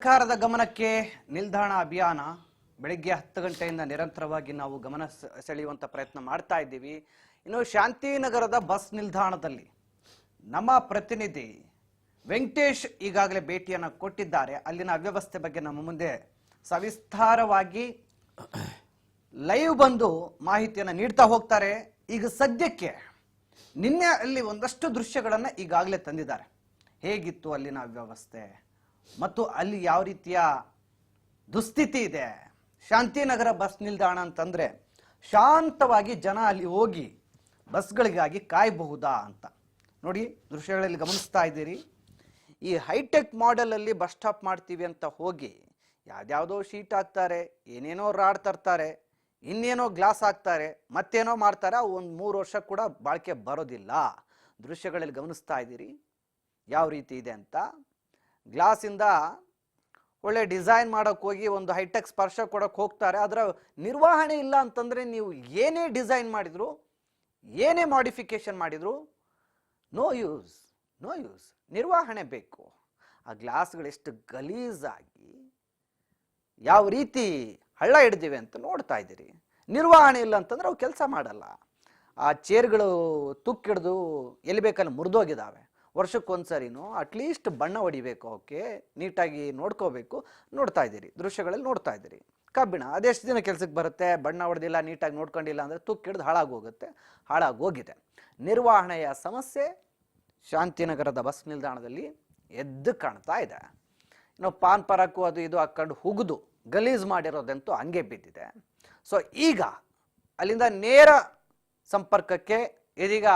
ಸರ್ಕಾರದ ಗಮನಕ್ಕೆ ನಿಲ್ದಾಣ ಅಭಿಯಾನ ಬೆಳಿಗ್ಗೆ ಹತ್ತು ಗಂಟೆಯಿಂದ ನಿರಂತರವಾಗಿ ನಾವು ಗಮನ ಸೆಳೆಯುವಂತ ಪ್ರಯತ್ನ ಮಾಡ್ತಾ ಇದ್ದೀವಿ. ಇನ್ನು ಶಾಂತಿನಗರದ ಬಸ್ ನಿಲ್ದಾಣದಲ್ಲಿ ನಮ್ಮ ಪ್ರತಿನಿಧಿ ವೆಂಕಟೇಶ್ ಈಗಾಗಲೇ ಭೇಟಿಯನ್ನು ಕೊಟ್ಟಿದ್ದಾರೆ. ಅಲ್ಲಿನ ಅವ್ಯವಸ್ಥೆ ಬಗ್ಗೆ ನಮ್ಮ ಮುಂದೆ ಸವಿಸ್ತಾರವಾಗಿ ಲೈವ್ ಬಂದು ಮಾಹಿತಿಯನ್ನು ನೀಡ್ತಾ ಹೋಗ್ತಾರೆ. ಈಗ ಸದ್ಯಕ್ಕೆ ನಿನ್ನೆ ಅಲ್ಲಿ ಒಂದಷ್ಟು ದೃಶ್ಯಗಳನ್ನು ಈಗಾಗಲೇ ತಂದಿದ್ದಾರೆ. ಹೇಗಿತ್ತು ಅಲ್ಲಿನ ವ್ಯವಸ್ಥೆ ಮತ್ತು ಅಲ್ಲಿ ಯಾವ ರೀತಿಯ ದುಸ್ಥಿತಿ ಇದೆ? ಶಾಂತಿನಗರ ಬಸ್ ನಿಲ್ದಾಣ ಅಂತಂದ್ರೆ ಶಾಂತವಾಗಿ ಜನ ಅಲ್ಲಿ ಹೋಗಿ ಬಸ್ಗಳಿಗಾಗಿ ಕಾಯಬಹುದಾ ಅಂತ. ನೋಡಿ, ದೃಶ್ಯಗಳಲ್ಲಿ ಗಮನಿಸ್ತಾ ಇದ್ದೀರಿ. ಈ ಹೈಟೆಕ್ ಮಾಡೆಲಲ್ಲಿ ಬಸ್ ಸ್ಟಾಪ್ ಮಾಡ್ತೀವಿ ಅಂತ ಹೋಗಿ ಯಾವ್ದ್ಯಾವುದೋ ಶೀಟ್ ಹಾಕ್ತಾರೆ, ಏನೇನೋ ರಾಡ್ ತರ್ತಾರೆ, ಇನ್ನೇನೋ ಗ್ಲಾಸ್ ಹಾಕ್ತಾರೆ, ಮತ್ತೇನೋ ಮಾಡ್ತಾರೆ ಒಂದು ಮೂರು ವರ್ಷ ಕೂಡ ಬಾಳಿಕೆ ಬರೋದಿಲ್ಲ. ದೃಶ್ಯಗಳಲ್ಲಿ ಗಮನಿಸ್ತಾ ಇದ್ದೀರಿ. ಯಾವ ರೀತಿ ಇದೆ ಅಂತ? ಗ್ಲಾಸಿಂದ ಒಳ್ಳೆ ಡಿಸೈನ್ ಮಾಡೋಕೆ ಹೋಗಿ ಒಂದು ಹೈಟೆಕ್ ಸ್ಪರ್ಶ ಕೊಡೋಕೆ ಹೋಗ್ತಾರೆ. ಅದರ ನಿರ್ವಹಣೆ ಇಲ್ಲ ಅಂತಂದರೆ ನೀವು ಏನೇ ಡಿಸೈನ್ ಮಾಡಿದ್ರು, ಏನೇ ಮಾಡಿಫಿಕೇಶನ್ ಮಾಡಿದ್ರು, ನೋ ಯೂಸ್ ನೋ ಯೂಸ್, ನಿರ್ವಹಣೆ ಬೇಕು. ಆ ಗ್ಲಾಸ್ಗಳು ಎಷ್ಟು ಗಲೀಜಾಗಿ ಯಾವ ರೀತಿ ಹಳ್ಳ ಹಿಡ್ದಿವೆ ಅಂತ ನೋಡ್ತಾ ಇದ್ದೀರಿ. ನಿರ್ವಹಣೆ ಇಲ್ಲ ಅಂತಂದ್ರೆ ಅವು ಕೆಲಸ ಮಾಡಲ್ಲ. ಆ ಚೇರ್ಗಳು ತುಕ್ಕಿಡ್ದು ಎಲ್ಲಿ ಬೇಕಲ್ಲಿ ಮುರಿದೋಗಿದ್ದಾವೆ ವರ್ಷಕ್ಕೊಂದ್ಸರಿನೂ ಅಟ್ಲೀಸ್ಟ್ ಬಣ್ಣ ಹೊಡಿಬೇಕು ಅವಕ್ಕೆ, ನೀಟಾಗಿ ನೋಡ್ಕೋಬೇಕು. ನೋಡ್ತಾ ಇದ್ದೀರಿ, ದೃಶ್ಯಗಳಲ್ಲಿ ನೋಡ್ತಾ ಇದ್ದೀರಿ. ಕಬ್ಬಿಣ, ಅದೆಷ್ಟು ದಿನ ಕೆಲಸಕ್ಕೆ ಬರುತ್ತೆ? ಬಣ್ಣ ಹೊಡೆದಿಲ್ಲ ನೀಟಾಗಿ ನೋಡ್ಕೊಂಡಿಲ್ಲ ಅಂದರೆ ತುಕ್ಕಿಡ್ದು ಹಾಳಾಗೋಗುತ್ತೆ, ಹಾಳಾಗೋಗಿದೆ. ನಿರ್ವಹಣೆಯ ಸಮಸ್ಯೆ ಶಾಂತಿನಗರದ ಬಸ್ ನಿಲ್ದಾಣದಲ್ಲಿ ಎದ್ದು ಕಾಣ್ತಾ ಇದೆ. ಇನ್ನು ಪಾನ್ ಪರಕು ಅದು ಇದು ಹಾಕೊಂಡು ಹುಗಿದು ಗಲೀಜ್ ಮಾಡಿರೋದಂತೂ ಹಂಗೆ ಬಿದ್ದಿದೆ. ಸೊ ಈಗ ಅಲ್ಲಿಂದ ನೇರ ಸಂಪರ್ಕಕ್ಕೆ ಇದೀಗ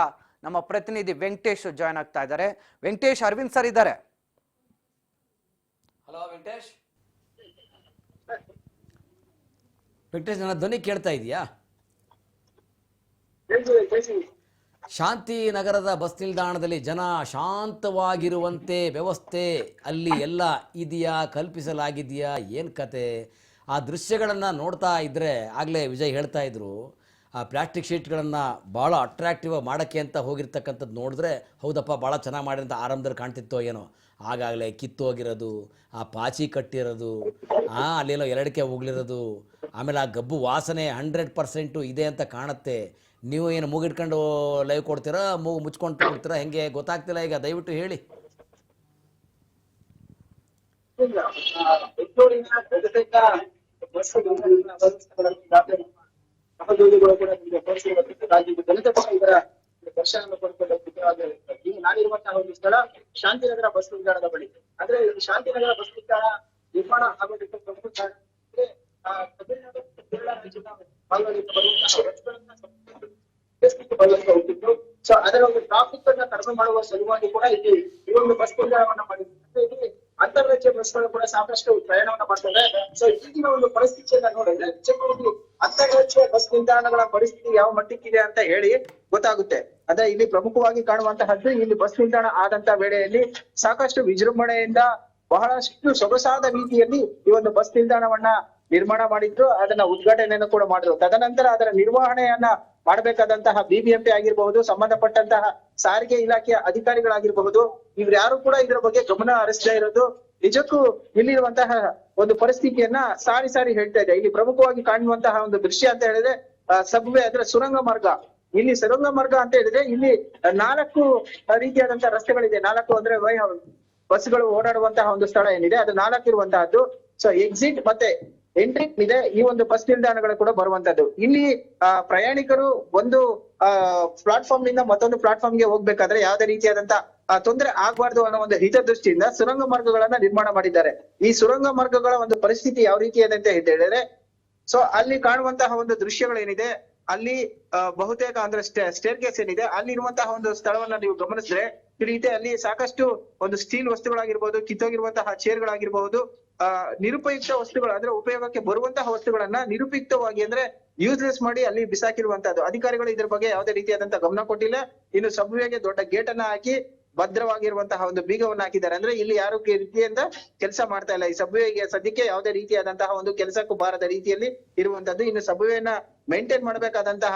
ನಮ್ಮ ಪ್ರತಿನಿಧಿ ವೆಂಕಟೇಶ್ ಜಾಯ್ನ್ ಆಗ್ತಾ ಇದ್ದಾರೆ. ವೆಂಕಟೇಶ್, ಅರವಿಂದ್ ಸರ್ ಇದ್ದಾರೆ. ಹಲೋ ವೆಂಕಟೇಶ್. ವೆಂಕಟೇಶ್, ನನ್ನ ಧ್ವನಿ ಕೇಳ್ತಾ ಇದೆಯಾ? ಶಾಂತಿ ನಗರದ ಬಸ್ ನಿಲ್ದಾಣದಲ್ಲಿ ಜನ ಶಾಂತವಾಗಿರುವಂತೆ ವ್ಯವಸ್ಥೆ ಅಲ್ಲಿ ಎಲ್ಲ ಇದೆಯಾ, ಕಲ್ಪಿಸಲಾಗಿದೆಯಾ, ಏನು ಕತೆ? ಆ ದೃಶ್ಯಗಳನ್ನು ನೋಡ್ತಾ ಇದ್ದರೆ ಆಗಲೇ ವಿಜಯ್ ಹೇಳ್ತಾ ಇದ್ರು. ಆ ಪ್ಲಾಸ್ಟಿಕ್ ಶೀಟ್ಗಳನ್ನು ಭಾಳ ಅಟ್ರಾಕ್ಟಿವ್ ಮಾಡೋಕ್ಕೆ ಅಂತ ಹೋಗಿರ್ತಕ್ಕಂಥದ್ದು ನೋಡಿದ್ರೆ, ಹೌದಪ್ಪ ಭಾಳ ಚೆನ್ನಾಗಿ ಮಾಡಿ ಅಂತ ಆರಂಭದಲ್ಲಿ ಕಾಣ್ತಿತ್ತೋ ಏನೋ. ಆಗಾಗಲೇ ಕಿತ್ತೋಗಿರೋದು ಆ ಪಾಚಿ ಕಟ್ಟಿರೋದು, ಆ ಅಲ್ಲೇನೋ ಎರಡಕ್ಕೆ ಹೋಗ್ಲಿರೋದು ಆಮೇಲೆ ಆ ಗಬ್ಬು ವಾಸನೆ ಹಂಡ್ರೆಡ್ ಪರ್ಸೆಂಟು ಇದೆ ಅಂತ ಕಾಣುತ್ತೆ. ನೀವು ಏನು ಮೂಗಿಟ್ಕೊಂಡು ಲೈವ್ ಕೊಡ್ತೀರಾ, ಮೂಗು ಮುಚ್ಕೊಂಡು ಕೊಡ್ತೀರಾ, ಹೆಂಗೆ ಗೊತ್ತಾಗ್ತಿಲ್ಲ ಈಗ, ದಯವಿಟ್ಟು ಹೇಳಿ ಇಲ್ಲ ಬೆಂಗಳೂರಿನ ಬಹುತೇಕ ಬಸ್ಸುಗಳು ಸಹೋದ್ಯೋಗಿಗಳು ಕೂಡ ನಿಮಗೆ ತೋರಿಸಿರುವಂತದ್ದು ರಾಜ್ಯದ ಜನತೆ ಕೂಡ ಇದರ ದರ್ಶನವನ್ನು ಪಡ್ಕೊಂಡು. ಈಗ ನಾನಿರುವಂತಹ ಒಂದು ಸ್ಥಳ ಶಾಂತಿನಗರ ಬಸ್ ನಿಲ್ದಾಣದ ಬಳಿ ಅಂದ್ರೆ ಶಾಂತಿನಗರ ಬಸ್ ನಿಲ್ದಾಣ ನಿರ್ಮಾಣ ಆಗೋದಕ್ಕೆ ಪ್ರಮುಖ ಕಾರಣ ಸೊ ಅದರ ಒಂದು ಟ್ರಾಫಿಕ್ ಅನ್ನ ಕಡಿಮೆ ಮಾಡುವ ಸಲುವಾಗಿ ಕೂಡ ಇಲ್ಲಿ ಈ ಒಂದು ಬಸ್ ನಿಲ್ದಾಣವನ್ನ ಮಾಡಿದ್ರು ಇಲ್ಲಿ ಅಂತಾರಾಜ್ಯ ಬಸ್ಗಳು ಕೂಡ ಸಾಕಷ್ಟು ಪ್ರಯಾಣವನ್ನ ಮಾಡ್ತವೆ ಸೊ ಈಗಿನ ಒಂದು ಪರಿಸ್ಥಿತಿಯನ್ನ ನೋಡಿದ್ರೆ ನಿಜಕ್ಕೂ ಅಂತಾರಾಜ್ಯ ಬಸ್ ನಿಲ್ದಾಣಗಳ ಪರಿಸ್ಥಿತಿ ಯಾವ ಮಟ್ಟಕ್ಕಿದೆ ಅಂತ ಹೇಳಿ ಗೊತ್ತಾಗುತ್ತೆ. ಅಂದ್ರೆ ಇಲ್ಲಿ ಪ್ರಮುಖವಾಗಿ ಕಾಣುವಂತಹದ್ದು ಇಲ್ಲಿ ಬಸ್ ನಿಲ್ದಾಣ ಆದಂತ ವೇಳೆಯಲ್ಲಿ ಸಾಕಷ್ಟು ವಿಜೃಂಭಣೆಯಿಂದ ಬಹಳಷ್ಟು ಸೊಗಸಾದ ರೀತಿಯಲ್ಲಿ ಈ ಒಂದು ಬಸ್ ನಿಲ್ದಾಣವನ್ನ ನಿರ್ಮಾಣ ಮಾಡಿದ್ರು. ಅದನ್ನ ಉದ್ಘಾಟನೆಯನ್ನು ಕೂಡ ಮಾಡಿದ್ರು. ತದನಂತರ ಅದರ ನಿರ್ವಹಣೆಯನ್ನ ಮಾಡಬೇಕಾದಂತಹ ಬಿಬಿಎಂಪಿ ಆಗಿರಬಹುದು, ಸಂಬಂಧಪಟ್ಟಂತಹ ಸಾರಿಗೆ ಇಲಾಖೆಯ ಅಧಿಕಾರಿಗಳಾಗಿರಬಹುದು ಇವ್ರು ಯಾರು ಕೂಡ ಇದರ ಬಗ್ಗೆ ಗಮನ ಹರಿಸದೇ ಇರೋದು ನಿಜಕ್ಕೂ ಇಲ್ಲಿರುವಂತಹ ಒಂದು ಪರಿಸ್ಥಿತಿಯನ್ನ ಸಾರಿ ಸಾರಿ ಹೇಳ್ತಾ ಇದೆ. ಇಲ್ಲಿ ಪ್ರಮುಖವಾಗಿ ಕಾಣುವಂತಹ ಒಂದು ದೃಶ್ಯ ಅಂತ ಹೇಳಿದ್ರೆ ಸಬ್ವೆ ಅಂದ್ರೆ ಸುರಂಗ ಮಾರ್ಗ. ಇಲ್ಲಿ ಸುರಂಗ ಮಾರ್ಗ ಅಂತ ಹೇಳಿದ್ರೆ ಇಲ್ಲಿ ನಾಲ್ಕು ರೀತಿಯಾದಂತಹ ರಸ್ತೆಗಳಿದೆ. ನಾಲ್ಕು ಅಂದ್ರೆ ವೈ- ಬಸ್ಗಳು ಓಡಾಡುವಂತಹ ಒಂದು ಸ್ಥಳ ಏನಿದೆ ಅದು ನಾಲ್ಕು ಇರುವಂತಹದ್ದು ಸೊ ಎಕ್ಸಿಟ್ ಮತ್ತೆ ಎಂಟ್ರಿ ಇದೆ. ಈ ಒಂದು ಬಸ್ ನಿಲ್ದಾಣಗಳು ಕೂಡ ಬರುವಂತದ್ದು ಇಲ್ಲಿ ಪ್ರಯಾಣಿಕರು ಒಂದು ಆ ಪ್ಲಾಟ್ಫಾರ್ಮ್ನಿಂದ ಮತ್ತೊಂದು ಪ್ಲಾಟ್ಫಾರ್ಮ್ಗೆ ಹೋಗ್ಬೇಕಾದ್ರೆ ಯಾವುದೇ ರೀತಿಯಾದಂತ ಆ, ತೊಂದರೆ ಆಗ್ಬಾರ್ದು ಅನ್ನೋ ಒಂದು ಹಿತದೃಷ್ಟಿಯಿಂದ ಸುರಂಗ ಮಾರ್ಗಗಳನ್ನ ನಿರ್ಮಾಣ ಮಾಡಿದ್ದಾರೆ. ಈ ಸುರಂಗ ಮಾರ್ಗಗಳ ಒಂದು ಪರಿಸ್ಥಿತಿ ಯಾವ ರೀತಿ ಇದೆ ಅಂತ ಹೇಳಿದ್ರೆ ಸೊ ಅಲ್ಲಿ ಕಾಣುವಂತಹ ಒಂದು ದೃಶ್ಯಗಳೇನಿದೆ ಅಲ್ಲಿ ಆ, ಬಹುತೇಕ ಅಂದ್ರೆ ಸ್ಟೇರ್ ಕೇಸ್ ಏನಿದೆ ಅಲ್ಲಿರುವಂತಹ ಒಂದು ಸ್ಥಳವನ್ನ ನೀವು ಗಮನಿಸಿದ್ರೆ ತಿಳಿಯುತ್ತೆ ಅಲ್ಲಿ ಸಾಕಷ್ಟು ಒಂದು ಸ್ಟೀಲ್ ವಸ್ತುಗಳಾಗಿರ್ಬೋದು ಕಿತ್ತೋಗಿರುವಂತಹ ಚೇರ್ಗಳಾಗಿರ್ಬಹುದು ಆ ನಿರುಪಯುಕ್ತ ವಸ್ತುಗಳು ಅಂದ್ರೆ ಉಪಯೋಗಕ್ಕೆ ಬರುವಂತಹ ವಸ್ತುಗಳನ್ನ ನಿರುಪಯುಕ್ತವಾಗಿ ಅಂದ್ರೆ ಯೂಸ್ಲೆಸ್ ಮಾಡಿ ಅಲ್ಲಿ ಬಿಸಾಕಿರುವಂತಹದ್ದು. ಅಧಿಕಾರಿಗಳು ಇದ್ರ ಬಗ್ಗೆ ಯಾವುದೇ ರೀತಿಯಾದಂತಹ ಗಮನ ಕೊಟ್ಟಿಲ್ಲ. ಇನ್ನು ಸಬ್ವೇಗೆ ದೊಡ್ಡ ಗೇಟ್ ಅನ್ನ ಹಾಕಿ ಭದ್ರವಾಗಿರುವಂತಹ ಒಂದು ಬೀಗವನ್ನು ಹಾಕಿದ್ದಾರೆ. ಅಂದ್ರೆ ಇಲ್ಲಿ ಯಾರು ರೀತಿಯಿಂದ ಕೆಲಸ ಮಾಡ್ತಾ ಇಲ್ಲ. ಈ ಸಬ್ವೇಗೆ ಸದ್ಯಕ್ಕೆ ಯಾವುದೇ ರೀತಿಯಾದಂತಹ ಒಂದು ಕೆಲಸಕ್ಕೂ ಬಾರದ ರೀತಿಯಲ್ಲಿ ಇರುವಂತದ್ದು. ಇನ್ನು ಸಬ್ವೇನ ಮೇಂಟೈನ್ ಮಾಡಬೇಕಾದಂತಹ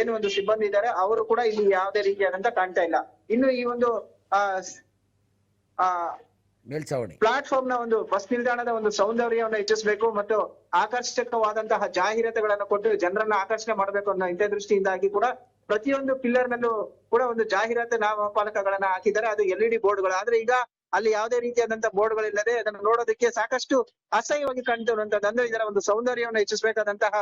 ಏನು ಒಂದು ಸಿಬ್ಬಂದಿ ಇದ್ದಾರೆ ಅವರು ಕೂಡ ಇಲ್ಲಿ ಯಾವುದೇ ರೀತಿಯಾದಂತ ಕಾಣ್ತಾ ಇಲ್ಲ. ಇನ್ನು ಈ ಒಂದು ಆ ಪ್ಲಾಟ್ಫಾರ್ಮ್ನ ಒಂದು ಬಸ್ ನಿಲ್ದಾಣದ ಒಂದು ಸೌಂದರ್ಯವನ್ನು ಹೆಚ್ಚಿಸಬೇಕು ಮತ್ತು ಆಕರ್ಷಕವಾದಂತಹ ಜಾಹೀರಾತುಗಳನ್ನು ಕೊಟ್ಟು ಜನರನ್ನ ಆಕರ್ಷಣೆ ಮಾಡಬೇಕು ಅನ್ನೋ ಇಂಥ ದೃಷ್ಟಿಯಿಂದಾಗಿ ಕೂಡ ಪ್ರತಿಯೊಂದು ಪಿಲ್ಲರ್ ನಲ್ಲೂ ಕೂಡ ಒಂದು ಜಾಹೀರಾತು ನಾಮಫಲಕಗಳನ್ನ ಹಾಕಿದ್ದಾರೆ. ಅದು ಎಲ್ ಇ ಡಿ ಬೋರ್ಡ್ಗಳು. ಆದ್ರೆ ಈಗ ಅಲ್ಲಿ ಯಾವುದೇ ರೀತಿಯಾದಂತಹ ಬೋರ್ಡ್ಗಳಿಲ್ಲದೆ ಅದನ್ನು ನೋಡೋದಕ್ಕೆ ಸಾಕಷ್ಟು ಅಸಹ್ಯವಾಗಿ ಕಾಣ್ತಿರುವಂತದ್ದು. ಅಂದ್ರೆ ಇದರ ಒಂದು ಸೌಂದರ್ಯವನ್ನು ಹೆಚ್ಚಿಸಬೇಕಾದಂತಹ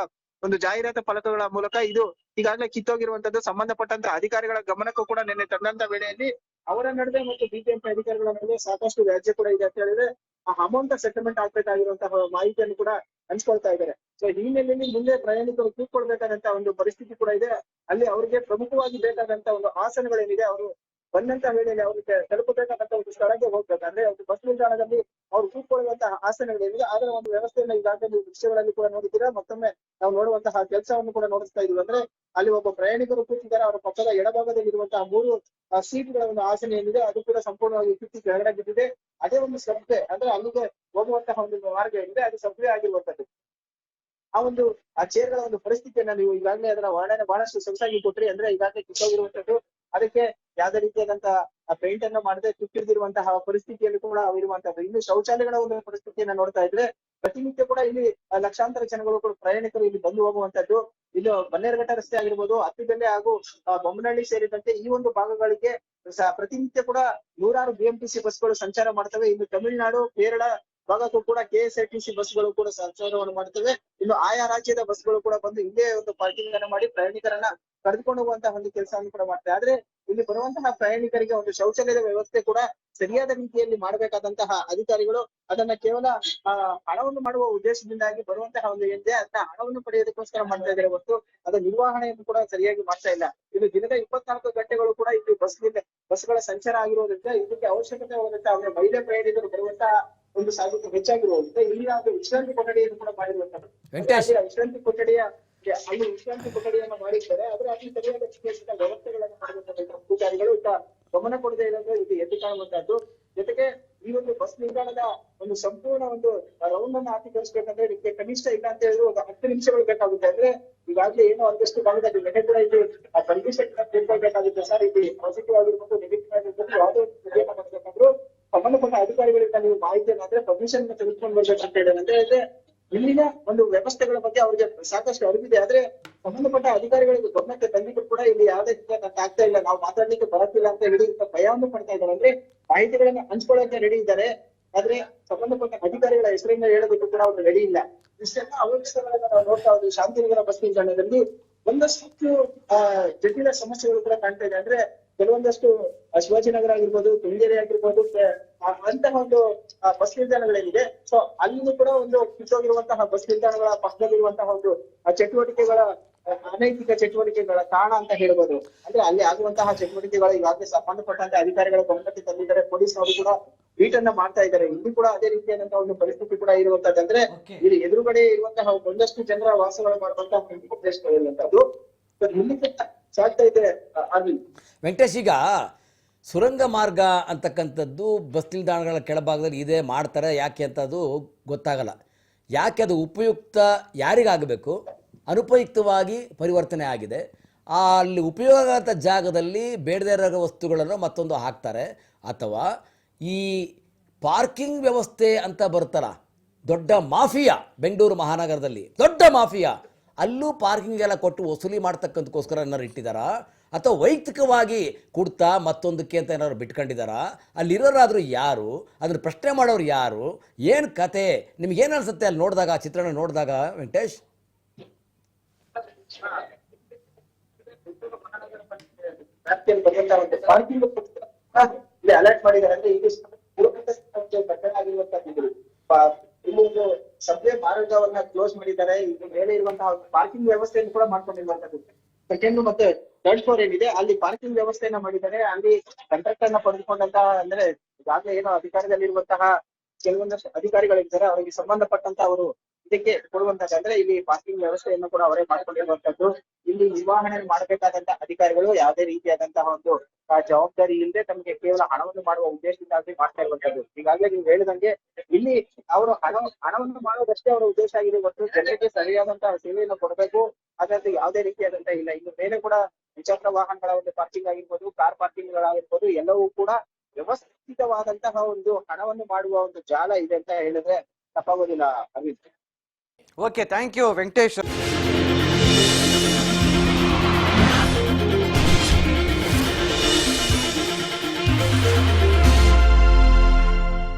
ಒಂದು ಜಾಹೀರಾತು ಫಲಕಗಳ ಮೂಲಕ ಇದು ಈಗಾಗಲೇ ಕಿತ್ತೋಗಿರುವಂತದ್ದು. ಸಂಬಂಧಪಟ್ಟಂತ ಅಧಿಕಾರಿಗಳ ಗಮನಕ್ಕೂ ಕೂಡ ನಿನ್ನೆ ತಂದಂತ ವೇಳೆಯಲ್ಲಿ ಅವರ ನಡುವೆ ಮತ್ತು ಬಿಬಿಎಂಪಿ ಅಧಿಕಾರಿಗಳ ನಡುವೆ ಸಾಕಷ್ಟು ವ್ಯಾಜ್ಯ ಕೂಡ ಇದೆ ಅಂತ ಹೇಳಿದ್ರೆ ಆ ಅಮೌಂಟ್ ಸೆಟಲ್ಮೆಂಟ್ ಆಗ್ಬೇಕಾಗಿರುವಂತಹ ಮಾಹಿತಿಯನ್ನು ಕೂಡ ಹಂಚ್ಕೊಳ್ತಾ ಇದ್ದಾರೆ. ಸೊ ಹಿನ್ನೆಲೆಯಲ್ಲಿ ಮುಂದೆ ಪ್ರಯಾಣಿಕರು ಕೂತ್ಕೊಳ್ಬೇಕಾದಂತ ಒಂದು ಪರಿಸ್ಥಿತಿ ಕೂಡ ಇದೆ. ಅಲ್ಲಿ ಅವರಿಗೆ ಪ್ರಮುಖವಾಗಿ ಬೇಕಾದಂತ ಒಂದು ಆಸನಗಳೇನಿದೆ, ಅವರು ಬಂದಂತ ವೇಳೆಯಲ್ಲಿ ಅವರಿಗೆ ತಲುಪಬೇಕಾದಂತ ಒಂದು ಸ್ಥಳಕ್ಕೆ ಹೋಗ್ಬೇಕು. ಅಂದ್ರೆ ಒಂದು ಬಸ್ ನಿಲ್ದಾಣದಲ್ಲಿ ಅವ್ರು ಕೂತ್ಕೊಳ್ಳುವಂತಹ ಆಸನಗಳೇನಿದೆ ಅದರ ಒಂದು ವ್ಯವಸ್ಥೆಯನ್ನ ಈಗಾಗಲೇ ನೀವು ದೃಶ್ಯಗಳಲ್ಲಿ ಕೂಡ ನೋಡಿದ್ದೀರಾ? ಮತ್ತೊಮ್ಮೆ ನಾವು ನೋಡುವಂತಹ ಕೆಲಸವನ್ನು ಕೂಡ ನೋಡಿಸ್ತಾ ಇದ್ವಿ ಅಂದ್ರೆ ಅಲ್ಲಿ ಒಬ್ಬ ಪ್ರಯಾಣಿಕರು ಕೂತಿದ್ದಾರೆ. ಅವರ ಪಕ್ಕದ ಎಡಭಾಗದಲ್ಲಿ ಇರುವಂತಹ ಮೂರು ಸೀಟ್ಗಳ ಒಂದು ಆಸನ ಏನಿದೆ ಅದು ಕೂಡ ಸಂಪೂರ್ಣವಾಗಿ ಕಿತ್ತಿ ಕೆಳಗಡೆ ಬಿದ್ದಿದೆ. ಅದೇ ಒಂದು ಸಬ್ವೆ, ಅಂದ್ರೆ ಅಲ್ಲಿಗೆ ಹೋಗುವಂತಹ ಒಂದು ಮಾರ್ಗ ಏನಿದೆ, ಅದು ಸಬ್ವೆ ಆಗಿರುವಂತದ್ದು ಆ ಒಂದು, ಆ ಚೇರ್ಗಳ ಒಂದು ಪರಿಸ್ಥಿತಿಯನ್ನ ನೀವು ಈಗಾಗಲೇ ಅದರ ವರ್ಣನೆ ಬಹಳಷ್ಟು ಸೊಗಸಾಗಿ ಕೊಟ್ರಿ. ಅಂದ್ರೆ ಈಗಾಗಲೇ ಕಿತ್ತೋಗಿರುವಂತದ್ದು ಅದಕ್ಕೆ ಯಾವ್ದೇ ರೀತಿಯಾದಂತಹ ಪೇಂಟ್ ಅನ್ನು ಮಾಡದೆ ತುಟ್ಟಿರ್ದಿರುವಂತಹ ಪರಿಸ್ಥಿತಿಯಲ್ಲಿ ಕೂಡ ಇರುವಂತಹದ್ದು ಇಲ್ಲಿ ಶೌಚಾಲಯಗಳ ಒಂದು ಪರಿಸ್ಥಿತಿಯನ್ನ ನೋಡ್ತಾ ಇದ್ರೆ ಪ್ರತಿನಿತ್ಯ ಕೂಡ ಇಲ್ಲಿ ಲಕ್ಷಾಂತರ ಜನಗಳು ಕೂಡ ಪ್ರಯಾಣಿಕರು ಇಲ್ಲಿ ಬಂದು ಹೋಗುವಂತದ್ದು. ಇಲ್ಲಿ ಬನ್ನೇರಘಟ್ಟ ರಸ್ತೆ ಆಗಿರ್ಬೋದು, ಅತ್ತಿಬೆಲೆ ಹಾಗೂ ಬೊಮ್ಮನಹಳ್ಳಿ ಸೇರಿದಂತೆ ಈ ಒಂದು ಭಾಗಗಳಿಗೆ ಪ್ರತಿನಿತ್ಯ ಕೂಡ ನೂರಾರು ಬಿಎಂಟಿಸಿ ಬಸ್ಗಳು ಸಂಚಾರ ಮಾಡ್ತವೆ. ಇನ್ನು ತಮಿಳುನಾಡು, ಕೇರಳ ಭಾಗಕ್ಕೂ ಕೂಡ ಕೆಎಸ್ಆರ್ಟಿಸಿ ಬಸ್ಗಳು ಕೂಡ ಸಂಚಾರವನ್ನು ಮಾಡುತ್ತವೆ. ಇನ್ನು ಆಯಾ ರಾಜ್ಯದ ಬಸ್ಗಳು ಕೂಡ ಬಂದು ಇಲ್ಲೇ ಒಂದು ಪಾರ್ಕಿಂಗ್ ಅನ್ನು ಮಾಡಿ ಪ್ರಯಾಣಿಕರನ್ನ ಕರೆದುಕೊಂಡು ಹೋಗುವಂತಹ ಒಂದು ಕೆಲಸವನ್ನು ಕೂಡ ಮಾಡ್ತಾರೆ ಆದ್ರೆ ಇಲ್ಲಿ ಬರುವಂತಹ ಪ್ರಯಾಣಿಕರಿಗೆ ಒಂದು ಶೌಚಾಲಯದ ವ್ಯವಸ್ಥೆ ಕೂಡ ಸರಿಯಾದ ರೀತಿಯಲ್ಲಿ ಮಾಡಬೇಕಾದಂತಹ ಅಧಿಕಾರಿಗಳು ಅದನ್ನ ಕೇವಲ ಹಣವನ್ನು ಮಾಡುವ ಉದ್ದೇಶದಿಂದಾಗಿ ಬರುವಂತಹ ಒಂದು ಏನಿದೆ ಅದನ್ನ ಹಣವನ್ನು ಪಡೆಯೋದಕ್ಕೋಸ್ಕರ ಮಾಡ್ತಾ ಇದ್ದಾರೆ ಹೊರತು ಅದರ ನಿರ್ವಹಣೆಯನ್ನು ಕೂಡ ಸರಿಯಾಗಿ ಮಾಡ್ತಾ ಇಲ್ಲ. ಇದು ದಿನದ ಇಪ್ಪತ್ನಾಲ್ಕು ಗಂಟೆಗಳು ಕೂಡ ಇಲ್ಲಿ ಬಸ್ ಬಸ್ಗಳ ಸಂಚಾರ ಆಗಿರೋದ್ರಿಂದ ಇದಕ್ಕೆ ಅವಶ್ಯಕತೆ ಹೋದಂತಹ ಅವರ ಮಹಿಳೆ ಪ್ರಯಾಣಿಕರು ಬರುವಂತಹ ಒಂದು ಸಾಧ್ಯತೆ ಹೆಚ್ಚಾಗಿರುವುದರಿಂದ ಇಲ್ಲಿ ಒಂದು ವಿಶ್ರಾಂತಿ ಕೊಠಡಿಯನ್ನು ಕೂಡ ಮಾಡಿರುವಂತಹ ವಿಶ್ರಾಂತಿ ಕೊಠಡಿಯ ಅಲ್ಲಿ ವಿಶ್ರಾಂತಿ ಕೊಠಡಿಯನ್ನು ಮಾಡಿದ್ದಾರೆ ಆದ್ರೆ ಅಲ್ಲಿ ಸರಿಯಾದ ಚಿಕಿತ್ಸೆ ವ್ಯವಸ್ಥೆಗಳನ್ನು ಮಾಡಿರುವಂತಹ ಅಧಿಕಾರಿಗಳು ಈಗ ಗಮನ ಕೊಡದೇ ಇರೋದು ಇದು ಎದ್ದು ಕಾಣುವಂತಹದ್ದು. ಜೊತೆಗೆ ಈ ಒಂದು ಬಸ್ ನಿಲ್ದಾಣದ ಒಂದು ಸಂಪೂರ್ಣ ಒಂದು ರೌಂಡ್ ಅನ್ನು ಹಾಕಿಕರಿಸಬೇಕಂದ್ರೆ ಇದಕ್ಕೆ ಕನಿಷ್ಠ ಇಲ್ಲ ಅಂತ ಹೇಳಿದ್ರು ಒಂದು ಹತ್ತು ನಿಮಿಷಗಳು ಬೇಕಾಗುತ್ತೆ. ಅಂದ್ರೆ ಈಗಾಗಲೇ ಏನೋ ಒಂದಷ್ಟು ಭಾಗದಲ್ಲಿ ನೆನೆ ಕೂಡ ಇಲ್ಲಿ ಕಂಡೀಷನ್ ತಿಳ್ಕೊಳ್ಬೇಕಾಗುತ್ತೆ ಸರ್ ಇಲ್ಲಿ ಪಾಸಿಟಿವ್ ಆಗಿರ್ಬೋದು ನೆಗೆಟಿವ್ ಆಗಿರ್ಬೋದು ಯಾವುದೇ ಸಂಬಂಧಪಟ್ಟ ಅಧಿಕಾರಿಗಳಿಂದ ನೀವು ಮಾಹಿತಿಯನ್ನು ಅಂದ್ರೆ ಪರ್ಮಿಷನ್ ತೆಗೆದುಕೊಂಡು ಅಂತ ಹೇಳಿದ್ರೆ ಅಂದ್ರೆ ಇಲ್ಲಿನ ಒಂದು ವ್ಯವಸ್ಥೆಗಳ ಬಗ್ಗೆ ಅವರಿಗೆ ಸಾಕಷ್ಟು ಅರಿವಿದೆ. ಆದ್ರೆ ಸಂಬಂಧಪಟ್ಟ ಅಧಿಕಾರಿಗಳಿಗೆ ಗಮನಕ್ಕೆ ತಂದಿದ್ರು ಕೂಡ ಇಲ್ಲಿ ಯಾವುದೇ ರೀತಿಯಾದಂತ ಆಗ್ತಾ ಇಲ್ಲ. ನಾವು ಮಾತಾಡ್ಲಿಕ್ಕೆ ಬರತ್ತಿಲ್ಲ ಅಂತ ಹೇಳಿ ಭಯವನ್ನು ಪಡ್ತಾ ಇದ್ದಾರೆ. ಅಂದ್ರೆ ಮಾಹಿತಿಗಳನ್ನ ಹಂಚ್ಕೊಳ್ಳೋಕೆ ರೆಡಿ ಇದ್ದಾರೆ. ಆದ್ರೆ ಸಂಬಂಧಪಟ್ಟ ಅಧಿಕಾರಿಗಳ ಹೆಸರಿಂದ ಹೇಳೋದಕ್ಕೂ ಕೂಡ ಅವ್ರು ರೆಡಿ ಇಲ್ಲ. ಇಷ್ಟೆಲ್ಲ ಅವ್ಯವಸ್ಥೆಗಳನ್ನ ನಾವು ನೋಡ್ತಾ ಇದ್ವಿ ಶಾಂತಿನಗರ ಬಸ್ ನಿಲ್ದಾಣದಲ್ಲಿ ಒಂದಷ್ಟು, ಆ, ಜಟಿಲ ಸಮಸ್ಯೆಗಳು ಕೂಡ ಕಾಣ್ತಾ ಇದೆ. ಅಂದ್ರೆ ಕೆಲವೊಂದಷ್ಟು ಶಿವಾಜಿನಗರ ಆಗಿರ್ಬೋದು ತುಂಗೇರಿ ಆಗಿರ್ಬೋದು ಅಂತಹ ಒಂದು ಬಸ್ ನಿಲ್ದಾಣಗಳೇನಿದೆ. ಸೊ ಅಲ್ಲಿನೂ ಕೂಡ ಒಂದು ಕಿತ್ತೋಗಿರುವಂತಹ ಬಸ್ ನಿಲ್ದಾಣಗಳ ಪಕ್ಕದಲ್ಲಿರುವಂತಹ ಒಂದು ಆ, ಚಟುವಟಿಕೆಗಳ ಅನೈತಿಕ ಚಟುವಟಿಕೆಗಳ ತಾಣ ಅಂತ ಹೇಳ್ಬೋದು. ಅಂದ್ರೆ ಅಲ್ಲಿ ಆಗುವಂತಹ ಚಟುವಟಿಕೆಗಳ ಈಗಾಗಲೇ ಸಂಬಂಧಪಟ್ಟಂತೆ ಅಧಿಕಾರಿಗಳ ಗಮನಕ್ಕೆ ತಂದಿದ್ದಾರೆ. ಪೊಲೀಸ್ನವರು ಕೂಡ ಬೀಟನ್ನ ಮಾಡ್ತಾ ಇದ್ದಾರೆ. ಇಲ್ಲಿ ಕೂಡ ಅದೇ ರೀತಿಯಾದಂತಹ ಒಂದು ಪರಿಸ್ಥಿತಿ ಕೂಡ ಇರುವಂತದ್ದು ಅಂದ್ರೆ ಇಲ್ಲಿ ಎದುರುಗಡೆ ಇರುವಂತಹ ಒಂದಷ್ಟು ಜನರ ವಾಸಗಳು ಮಾಡುವಂತಹ ಒಂದು ಪ್ರದೇಶಗಳು ಇರುವಂತದ್ದು So, ಇಲ್ಲಿ ಸಾಗ್ತಾ ಇದೆ ಅಲ್ಲಿ ಅರವಿಂದ್. ವೆಂಕಟೇಶ್ ಈಗ ಸುರಂಗ ಮಾರ್ಗ ಅಂತಕ್ಕಂಥದ್ದು ಬಸ್ ನಿಲ್ದಾಣಗಳ ಕೆಳಭಾಗದಲ್ಲಿ ಇದೆ ಮಾಡ್ತಾರೆ. ಯಾಕೆ ಅಂತ ಅದು ಗೊತ್ತಾಗಲ್ಲ. ಯಾಕೆ ಅದು ಉಪಯುಕ್ತ ಯಾರಿಗಾಗಬೇಕು? ಅನುಪಯುಕ್ತವಾಗಿ ಪರಿವರ್ತನೆ ಆಗಿದೆ. ಅಲ್ಲಿ ಉಪಯೋಗ ಆದ ಜಾಗದಲ್ಲಿ ಬೇಡದೇ ಇರೋ ವಸ್ತುಗಳನ್ನು ಮತ್ತೊಂದು ಹಾಕ್ತಾರೆ. ಅಥವಾ ಈ ಪಾರ್ಕಿಂಗ್ ವ್ಯವಸ್ಥೆ ಅಂತ ಬರುತ್ತಲ್ಲ, ದೊಡ್ಡ ಮಾಫಿಯಾ ಬೆಂಗಳೂರು ಮಹಾನಗರದಲ್ಲಿ, ದೊಡ್ಡ ಮಾಫಿಯಾ, ಅಲ್ಲೂ ಪಾರ್ಕಿಂಗ್ ಎಲ್ಲ ಕೊಟ್ಟು ವಸೂಲಿ ಮಾಡ್ತಕ್ಕಂಥಕ್ಕೋಸ್ಕರ ಏನಾರು ಇಟ್ಟಿದ್ದಾರಾ? ಅಥವಾ ವೈಯಕ್ತಿಕವಾಗಿ ಕುಡ್ತಾ ಮತ್ತೊಂದಕ್ಕೆ ಅಂತ ಏನಾದ್ರು ಬಿಟ್ಕೊಂಡಿದ್ದಾರಾ ಅಲ್ಲಿರೋರಾದರೂ ಯಾರು ಅದನ್ನು ಪ್ರಶ್ನೆ ಮಾಡೋರು ಯಾರು ಏನು ಕತೆ ಏನು ಅನಿಸುತ್ತೆ ಅಲ್ಲಿ ನೋಡಿದಾಗ ಆ ಚಿತ್ರಣ ನೋಡಿದಾಗ ವೆಂಕಟೇಶ್ ಅಲರ್ಟ್ ಮಾಡಿದ್ದಾರೆ ಅಂದ್ರೆ ಇದು ಪೂರ್ವಕ ಕಟ್ಟಡ ಆಗಿರುವಂತದ್ದು ಇಲ್ಲಿ ಒಂದು ಸಭೆ ಮಾರ್ಗವನ್ನ ಕ್ಲೋಸ್ ಮಾಡಿದ್ದಾರೆ ಇದು ಮೇಲೆ ಇರುವಂತಹ ಪಾರ್ಕಿಂಗ್ ವ್ಯವಸ್ಥೆಯನ್ನು ಕೂಡ ಮಾಡ್ಕೊಂಡಿರುವಂತದ್ದು ಸೆಕೆಂಡ್ ಮತ್ತೆ ಥರ್ಡ್ ಫ್ಲೋರ್ ಏನಿದೆ, ಅಲ್ಲಿ ಪಾರ್ಕಿಂಗ್ ವ್ಯವಸ್ಥೆಯನ್ನ ಮಾಡಿದ್ದಾರೆ. ಅಲ್ಲಿ ಕಾಂಟ್ರಾಕ್ಟ್ ಅನ್ನ ಪಡೆದುಕೊಂಡಂತ ಅಂದ್ರೆ ಈಗಾಗಲೇ ಏನೋ ಅಧಿಕಾರದಲ್ಲಿರುವಂತಹ ಕೆಲವೊಂದಷ್ಟು ಅಧಿಕಾರಿಗಳಿದ್ದಾರೆ. ಅವರಿಗೆ ಸಂಬಂಧಪಟ್ಟಂತ ಅವರು ಇದಕ್ಕೆ ಕೊಡುವಂತದ್ದು ಅಂದ್ರೆ ಇಲ್ಲಿ ಪಾರ್ಕಿಂಗ್ ವ್ಯವಸ್ಥೆಯನ್ನು ಕೂಡ ಅವರೇ ಮಾಡ್ಕೊಂಡಿರುವಂತದ್ದು. ಇಲ್ಲಿ ನಿರ್ವಹಣೆ ಮಾಡಬೇಕಾದಂತಹ ಅಧಿಕಾರಿಗಳು ಯಾವುದೇ ರೀತಿಯಾದಂತಹ ಒಂದು ಜವಾಬ್ದಾರಿ ಇಲ್ಲದೆ ತಮಗೆ ಕೇವಲ ಹಣವನ್ನು ಮಾಡುವ ಉದ್ದೇಶದಿಂದಾಗಿ ಮಾಡ್ತಾ ಇರುವಂತದ್ದು. ಈಗಾಗಲೇ ನೀವು ಹೇಳಿದಂಗೆ ಇಲ್ಲಿ ಅವರು ಹಣ, ಹಣವನ್ನು ಮಾಡೋದಷ್ಟೇ ಅವರ ಉದ್ದೇಶ ಆಗಿದೆ ಹೊರತು ಜನರಿಗೆ ಸರಿಯಾದಂತಹ ಸೇವೆಯನ್ನು ಕೊಡಬೇಕು. ಅದರಲ್ಲಿ ಯಾವುದೇ ರೀತಿಯಾದಂತಹ ಇಲ್ಲ. ಇನ್ನು ಮೇಲೆ ಕೂಡ ದ್ವಿಚಕ್ರ ವಾಹನಗಳ ಒಂದು ಪಾರ್ಕಿಂಗ್ ಆಗಿರ್ಬೋದು ಕಾರ್ ಪಾರ್ಕಿಂಗ್ ಗಳಾಗಿರ್ಬೋದು, ಎಲ್ಲವೂ ಕೂಡ ವ್ಯವಸ್ಥಿತವಾದಂತಹ ಒಂದು ಹಣವನ್ನು ಮಾಡುವ ಒಂದು ಜಾಲ ಇದೆ ಅಂತ ಹೇಳಿದ್ರೆ ತಪ್ಪಾಗೋದಿಲ್ಲ, Arvind. Okay thank you Venkateshwar